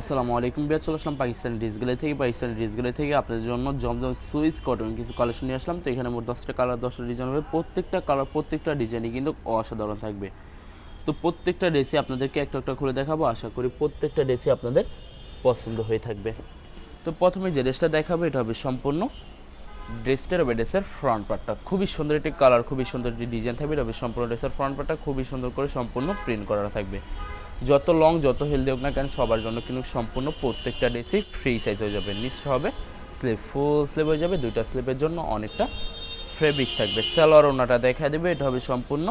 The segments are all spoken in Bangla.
আসসালামু আলাইকুম বিয়া চলে আসলাম পাকিস্তানি ড্রেসগুলো থেকে। পাকিস্তানি ড্রেসগুলো থেকে আপনাদের জন্য জমজম সুইস কটন কিছু কালেকশন নিয়ে আসলাম। তো এখানে মোট দশটা কালার দশটা ডিজাইন হবে। প্রত্যেকটা কালার প্রত্যেকটা ডিজাইনই কিন্তু অসাধারণ থাকবে। তো প্রত্যেকটা ড্রেসই আপনাদেরকে একটা একটা খুলে দেখাবো। আশা করি প্রত্যেকটা ড্রেসই আপনাদের পছন্দ হয়ে থাকবে। তো প্রথমে যে ড্রেসটা দেখাবো, এটা হবে সম্পূর্ণ ড্রেসটার হবে ড্রেসের ফ্রন্ট পার্টটা খুবই সুন্দর একটি কালার খুবই সুন্দর একটি ডিজাইন থাকবে। এটা হবে সম্পূর্ণ ড্রেসের ফ্রন্ট পার্টটা খুবই সুন্দর করে সম্পূর্ণ প্রিন্ট করা থাকবে। যত লং যত হেলদি হোক না কেন, সবার জন্য কিন্তু সম্পূর্ণ প্রত্যেকটা ড্রেসই ফ্রি সাইজ হয়ে যাবে। নিচটা হবে স্লিপ ফুল স্লিপ হয়ে যাবে, দুইটা স্লিপের জন্য অনেকটা ফেব্রিক্স থাকবে। সালোয়ার ওনাটা দেখা দেবে, এটা হবে সম্পূর্ণ,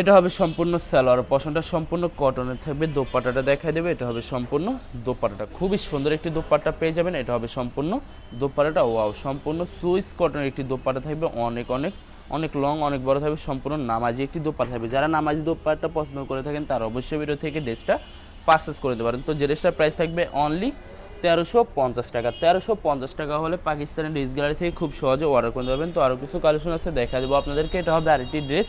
এটা হবে সম্পূর্ণ সালোয়ার পশনটা সম্পূর্ণ কটনের থাকবে দোপাটাটা দেখা দেবে, এটা হবে সম্পূর্ণ দোপাটাটা খুবই সুন্দর একটি দোপাটা পেয়ে যাবেন, এটা হবে সম্পূর্ণ দোপাটাটা ওয়াও সম্পূর্ণ সুইস কটনের একটি দোপাটা থাকবে, অনেক অনেক অনেক লং অনেক বড় থাকবে, সম্পূর্ণ নামাজি একটি দোপাটা থাকবে। যারা নামাজি দোপাট্টা পছন্দ করে থাকেন, তারা অবশ্যই ভিডিও থেকে ড্রেসটা পারচেস করে দিতে পারেন। তো যে ড্রেসটার প্রাইস থাকবে অনলি তেরোশো পঞ্চাশ টাকা। তেরোশো পঞ্চাশ টাকা হলে পাকিস্তানের ড্রেস গ্যালারি থেকে খুব সহজে অর্ডার করে দেবেন তো আরও কিছু কালেকশন আছে, দেখা দেবো আপনাদেরকে। এটা হবে আরেকটি ড্রেস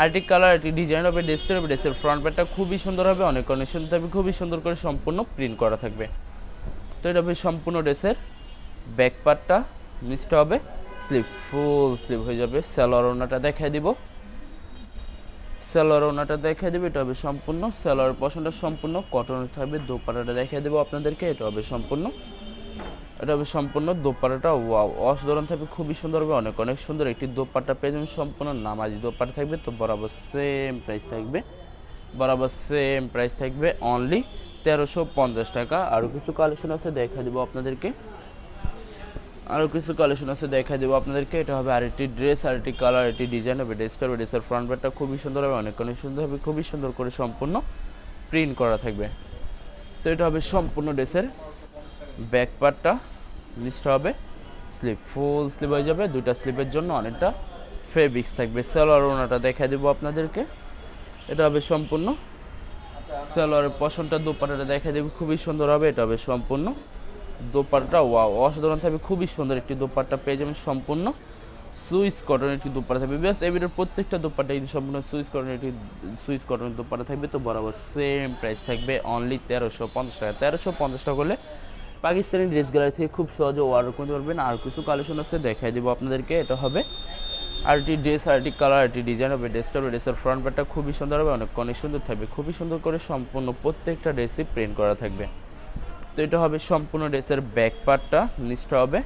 আরেকটি কালার একটি ডিজাইন হবে ড্রেসটার হবে ড্রেসের ফ্রন্ট প্যাটটা খুবই সুন্দর হবে, অনেক অনেক সুন্দর থাকবে, খুবই সুন্দর করে সম্পূর্ণ প্রিন্ট করা থাকবে। তো এটা হবে সম্পূর্ণ ড্রেসের ব্যাক পার্টটা নিচটা হবে স্লিপ, ফুল স্লিপ হয়ে যাবে। স্যালোয়ার ওনাটা দেখাই দিব। স্যালোয়ার ওনাটা দেখাই দেবে, এটা হবে সম্পূর্ণ। স্যালোয়ার পশনটা সম্পূর্ণ কটনের থাকবে দোপাটাটা দেখাই দেবো আপনাদেরকে, এটা হবে সম্পূর্ণ। এটা হবে সম্পূর্ণ দোপাটাটা ওয়াও অসাধারণ থাকবে, খুবই সুন্দর হবে, অনেক অনেক সুন্দর। একটি দোপাট্টা পেয়ে যাবেন সম্পূর্ণ, নামাজি দোপাটা থাকবে, তো বরাবর সেম প্রাইস থাকবে। বরাবর সেম প্রাইস থাকবে অনলি তেরোশো পঞ্চাশ টাকা। আরও কিছু কালেকশন আছে দেখা দেবো আপনাদেরকে। আরও কিছু কালেকশন আছে দেখা দেবো আপনাদেরকে। এটা হবে আরেকটি ড্রেস আরেকটি কালার একটি ডিজাইন হবে ড্রেসটার ড্রেসের ফ্রন্ট প্যাটটা খুবই সুন্দর হবে, অনেক অনেক সুন্দর হবে, খুবই সুন্দর করে সম্পূর্ণ প্রিন্ট করা থাকবে। তো এটা হবে সম্পূর্ণ ড্রেসের ব্যাক পার্টটা নিচটা হবে স্লিপ ফুল স্লিপ হয়ে যাবে, দুইটা স্লিপের জন্য অনেকটা ফেব্রিক্স থাকবে। সালোয়ার ওনাটা দেখা দেবো আপনাদেরকে। এটা হবে সম্পূর্ণ সালোয়ারের পশনটা দোপাটাটা দেখা দেবে, খুবই সুন্দর হবে, এটা হবে সম্পূর্ণ দোপাট্টা ওয়াও, অসাধারণ থাকবে, খুবই সুন্দর একটি দোপাট্টা পেয়ে যাবেন সম্পূর্ণ সুইস কটনের একটি দোপাট্টা থাকবে। ব্যাস এবিটার প্রত্যেকটা দোপাট্টা কিন্তু সম্পূর্ণ সুইস কটনের একটি, সুইস কটনের দোপাট্টা থাকবে, তো বরাবর সেম প্রাইস থাকবে অনলি তেরোশো পঞ্চাশ টাকা। তেরোশো পঞ্চাশ টাকা করলে পাকিস্তানি ড্রেস গ্যালারি থেকে খুব সহজে অর্ডার করতে পারবেন। আর কিছু কালেকশন আছে, দেখাই দেবো আপনাদেরকে, এটা হবে RT dress RT colour RT design হবে ড্রেসটা হবে ড্রেসের ফ্রন্ট প্যাটটা খুবই সুন্দর হবে, অনেক অনেক সুন্দর থাকবে, খুবই সুন্দর করে সম্পূর্ণ প্রত্যেকটা ড্রেসই প্রিন্ট করা থাকবে। তো এটা হবে সম্পূর্ণ ড্রেসের ব্যাক পার্টটা নিচটা হবে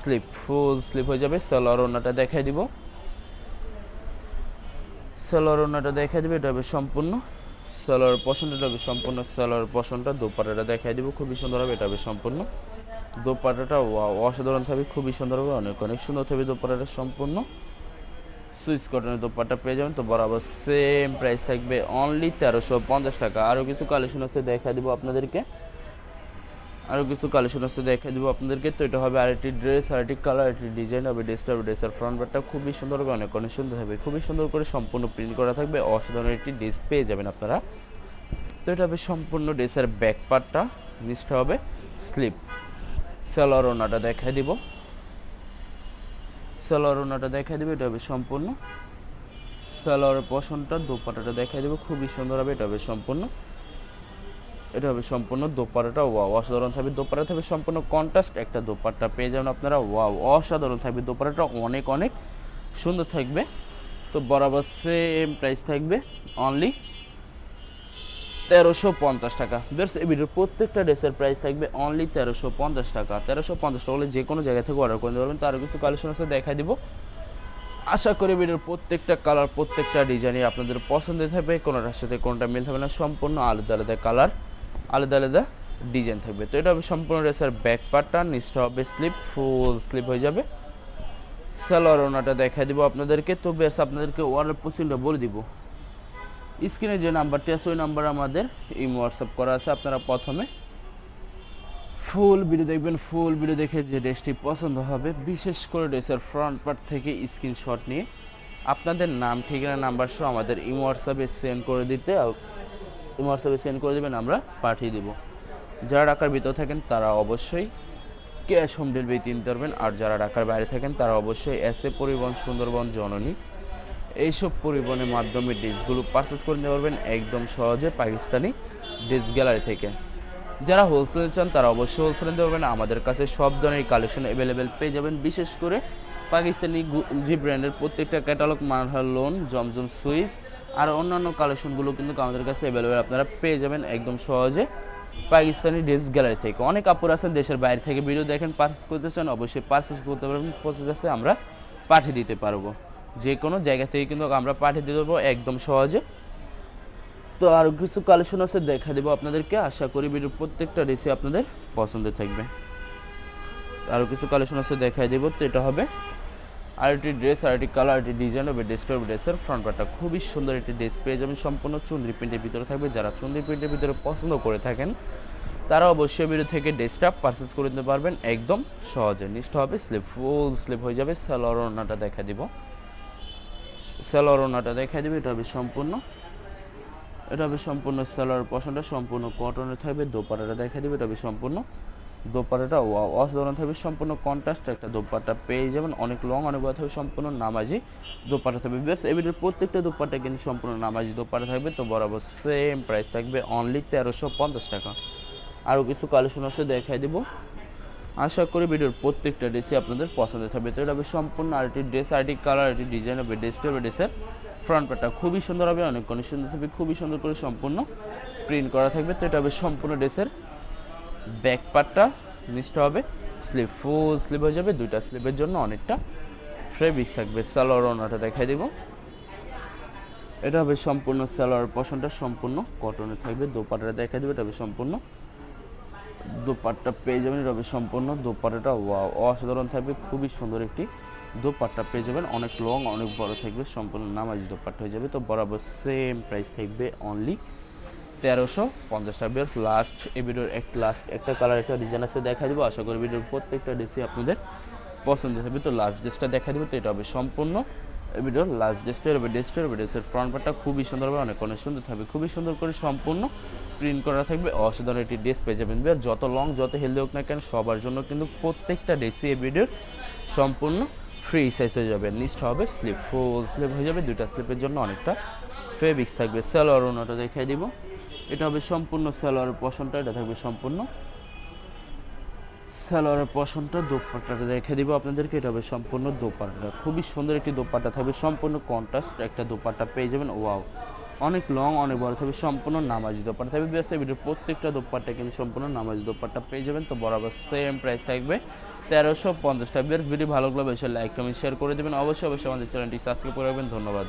স্লিপ ফুল স্লিপ হয়ে যাবে। সালোয়ার ওনাটা দেখাই দিব। সালোয়ার ওনাটা দেখাই দিবে, এটা হবে সম্পূর্ণ সালোয়ার পশনটা হবে সম্পূর্ণ সালোয়ার পশনটা দোপাটাটা দেখাই দিব, খুবই সুন্দর হবে, এটা হবে সম্পূর্ণ। দোপাটাটা অসাধারণ থাকবে, খুবই সুন্দর হবে, অনেক অনেক সুন্দর থাকবে দোপাটাটা সম্পূর্ণ। সুইচ কটনের দোপাট্টা পেয়ে যাবেন, তো বরাবর সেম প্রাইস থাকবে অনলি তেরোশো পঞ্চাশ টাকা। আরও কিছু কালেকশন আছে দেখা দিব আপনাদেরকে। আরও কিছু কালেকশন আছে দেখা দিব আপনাদেরকে। তো এটা হবে আরেকটি ড্রেস আরেকটি কালার একটি ডিজাইন হবে ড্রেসটা হবে ড্রেসের ফ্রন্ট পার্টটা খুবই সুন্দর হবে, অনেক অনেক সুন্দর হবে। খুবই সুন্দর করে সম্পূর্ণ প্রিন্ট করা থাকবে। অসাধারণ একটি ড্রেস পেয়ে যাবেন আপনারা। তো এটা হবে সম্পূর্ণ ড্রেসের ব্যাক পার্টটা নিচটা হবে স্লিপ সালোয়ার ওনাটা দেখাই দিব। সালোয়ার ওনাটা দেখাই দেবে। এটা হবে সম্পূর্ণ। সালোয়ারের পশনটা দোপাটাটা দেখাই দেবো। খুবই সুন্দর হবে, এটা হবে সম্পূর্ণ। এটা হবে সম্পূর্ণ দোপাটাটা ওয়াও, অসাধারণ থাকবে দোপাটা থাকবে সম্পূর্ণ কন্ট্রাস্ট একটা দোপাট্টা পেয়ে যাবেন আপনারা, ওয়াও, অসাধারণ থাকবে দোপাটাটা অনেক অনেক সুন্দর থাকবে। তো বরাবর সেম প্রাইস থাকবে অনলি তেরোশো পঞ্চাশ টাকা। বেশ এই ভিডিওর প্রত্যেকটা ড্রেসের প্রাইস থাকবে অনলি তেরোশো পঞ্চাশ টাকা। তেরোশো পঞ্চাশ টাকা হলে যে কোনো জায়গা থেকে অর্ডার করে পারবেন। তারও কিছু কালেকশন আছে দেখাই দিব। আশা করি ভিডিওর প্রত্যেকটা কালার প্রত্যেকটা ডিজাইনই আপনাদের পছন্দের থাকবে। কোনোটার সাথে কোনোটা মিল থাকবে না। সম্পূর্ণ আলাদা আলাদা কালার আলাদা আলাদা ডিজাইন থাকবে। তো এটা হবে সম্পূর্ণ রেসার ব্যাক পার্টটা নিচটা হবে স্লিপ ফুল স্লিপ হয়ে যাবে। সালোয়ার ওনাটা দেখাই দিব আপনাদেরকে। তো বেশ আপনাদেরকে অর্ডার পছন্দ বলে দিব। স্ক্রিনে যে নাম্বারটি আছে, ওই নাম্বার আমাদের ইমো, হোয়াটসঅ্যাপ করা আছে। আপনারা প্রথমে ফুল ভিডিও দেখবেন। ফুল ভিডিও দেখে যে ড্রেসটি পছন্দ হবে, বিশেষ করে ড্রেসের ফ্রন্ট পার্ট থেকে স্ক্রিনশট নিয়ে। আপনাদের নাম, ঠিকানা নাম্বার সহ আমাদের ইমো, হোয়াটসঅ্যাপে সেন্ড করে দিতে হোয়াটসঅ্যাপে সেন্ড করে দেবেন, আমরা পাঠিয়ে দেব। যারা ঢাকার ভিতরে থাকেন, তারা অবশ্যই ক্যাশ হোম ডেলিভারি কিনতে পারবেন আর যারা ঢাকার বাইরে থাকেন, তারা অবশ্যই এসে পরিবহন, সুন্দরবন, জননী, এইসব পরিবহনের মাধ্যমে ড্রেসগুলো পারচেস করে নিতে পারবেন, একদম সহজে পাকিস্তানি ডিস গ্যালারি থেকে। যারা হোলসেল চান, তারা অবশ্যই হোলসেল নিতে পারবেন, আমাদের কাছে সব ধরনের কালেকশন অ্যাভেলেবেল পেয়ে যাবেন, বিশেষ করে পাকিস্তানি জি ব্র্যান্ডের প্রত্যেকটা ক্যাটালগ মানহার লোন জমজম সুইচ আর অন্যান্য কালেকশনগুলো কিন্তু আমাদের কাছে অ্যাভেলেবেল আপনারা পেয়ে যাবেন একদম সহজে পাকিস্তানি ড্রেস গ্যালারি থেকে। অনেক আপুর আছেন দেশের বাইরে থেকে। ভিডিও দেখেন পার্সেস করতে চান, অবশ্যই পার্সেস করতে পারবেন। প্রসেস আছে, আমরা পাঠিয়ে দিতে পারব। যে কোনো জায়গা থেকে কিন্তু আমরা পাঠিয়ে দিতে পারব একদম সহজে। তো আরও কিছু কালেকশন আছে, দেখা দেবো আপনাদেরকে। আশা করি ভিডিওর প্রত্যেকটা রেসি আপনাদের পছন্দ থাকবে। আরও কিছু কালেকশন আছে, দেখাই দেবো। তো এটা হবে আর একটি ড্রেস আর একটি কালার একটি ডিজাইন হবে ড্রেসটার ড্রেসের ফ্রন্ট পার্টটা খুবই সুন্দর একটি ড্রেস পেয়ে যাবেন সম্পূর্ণ চুন্দ্রি প্রিন্টের ভিতরে থাকবে। যারা চুন্দ্রি প্রিন্টের ভিতরে পছন্দ করে থাকেন, তারা অবশ্যই ভিডিও থেকে ড্রেসটা পারচেস করে নিতে পারবেন একদম সহজে। নিচটা হবে স্লিপ ফুল স্লিপ হয়ে যাবে। সালোয়ার ওড়নাটা দেখা দিব। সালোয়ার ওড়নাটা দেখা দিবে। এটা হবে সম্পূর্ণ। এটা হবে সম্পূর্ণ সালোয়ার পশনটা সম্পূর্ণ কটনের থাকবে। দোপাটাটা দেখা দিবে। এটা হবে সম্পূর্ণ দোপাটাটা অসাধারণ থাকবে। সম্পূর্ণ কন্ট্রাস্ট একটা দোপাটা পেয়ে যাবেন। অনেক লং অনেক বড় থাকবে। সম্পূর্ণ নামাজি দোপাটা থাকবে। বেশ এবিটের প্রত্যেকটা দোপাটা কিন্তু সম্পূর্ণ নামাজি দোপাটা থাকবে। তো বরাবর সেম প্রাইস থাকবে অনলি তেরোশো পঞ্চাশ টাকা। আরও কিছু কালেকশন আছে, দেখাই দিব। আশা করি ভিডিওর প্রত্যেকটা ড্রেসই আপনাদের পছন্দ থাকবে। তো এটা হবে সম্পূর্ণ RT dress RT colour RT design হবে। ড্রেসটা হবে ড্রেসের ফ্রন্ট পার্টটা খুবই সুন্দর হবে। অনেক অনেক সুন্দর থাকবে। খুবই সুন্দর করে সম্পূর্ণ প্রিন্ট করা থাকবে। তো এটা হবে সম্পূর্ণ ড্রেসের ব্যাক পার্টটা নিচটা হবে স্লিপ ফুল স্লিপ হয়ে যাবে, দুইটা স্লিপের জন্য অনেকটা ফ্রেবিস থাকবে। সালোয়ার ওনাটা দেখাই দেবো। এটা হবে সম্পূর্ণ সালোয়ার পশনটা সম্পূর্ণ কটনে থাকবে, দোপাট্টা দেখাই দেবে, এটা হবে সম্পূর্ণ দোপাট্টা পেয়ে যাবেন, এটা হবে সম্পূর্ণ দোপাট্টাটা। অসাধারণ থাকবে, খুবই সুন্দর একটি দোপাট্টা পেয়ে যাবেন। অনেক লং অনেক বড় থাকবে, সম্পূর্ণ নামাজি দোপাট্টা হয়ে যাবে। তো বরাবর সেম প্রাইস থাকবে অনলি তেরোশো পঞ্চাশ টাকা। বিয়ার্স লাস্ট এই ভিডিওর এক লাস্ট একটা কালার একটা ডিজাইন আছে দেখা দিব। আশা করি ভিডিওর প্রত্যেকটা ডিসি আপনাদের পছন্দ হবে। তো লাস্ট ড্রেসটা দেখা দিব, তো এটা হবে সম্পূর্ণ এই ভিডিওর লাস্ট ড্রেসটা হবে ড্রেসটা হবে ড্রেসের ফ্রন্ট পার্টটা খুবই সুন্দর হবে, অনেক অনেক সুন্দর থাকবে। খুবই সুন্দর করে সম্পূর্ণ প্রিন্ট করা থাকবে। অসাধারণ একটি ড্রেস পেয়ে যাবেন। বিয়ার যত লং যত হেলদি হোক না কেন, সবার জন্য কিন্তু প্রত্যেকটা ড্রেসই এই ভিডিওর সম্পূর্ণ ফ্রি সাইজ হয়ে যাবে। নিচটা হবে স্লিপ ফুল স্লিপ হয়ে যাবে। দুইটা স্লিপের জন্য অনেকটা ফেব্রিক্স থাকবে। সালোয়ার ওনাটা দেখাই দিব। এটা হবে সম্পূর্ণ সালোয়ারের পশনটা, এটা থাকবে সম্পূর্ণ সালোয়ারের পশনটা, দোপাট্টাটা দেখে দিব আপনাদেরকে, এটা হবে সম্পূর্ণ দোপাট্টা। খুবই সুন্দর একটি দোপাট্টা থাকবে, সম্পূর্ণ কন্ট্রাস্ট একটা দোপাট্টা পেয়ে যাবেন, ওয়াও। অনেক লং অনেক বড়, থাকবে সম্পূর্ণ নামাজি দোপাট্টা। থাকবে বেশ ভিডিওর প্রত্যেকটা দোপাট্টা কিন্তু সম্পূর্ণ নামাজি দোপাট্টা পেয়ে যাবেন, তো বরাবর সেম প্রাইস থাকবে তেরোশো পঞ্চাশটা বেশ ভিডিও ভালো লাগলে অবশ্যই লাইক কমেন্ট শেয়ার করে দেবেন। অবশ্যই অবশ্যই আমাদের চ্যানেলটি সাবস্ক্রাইব করে রাখবেন। ধন্যবাদ।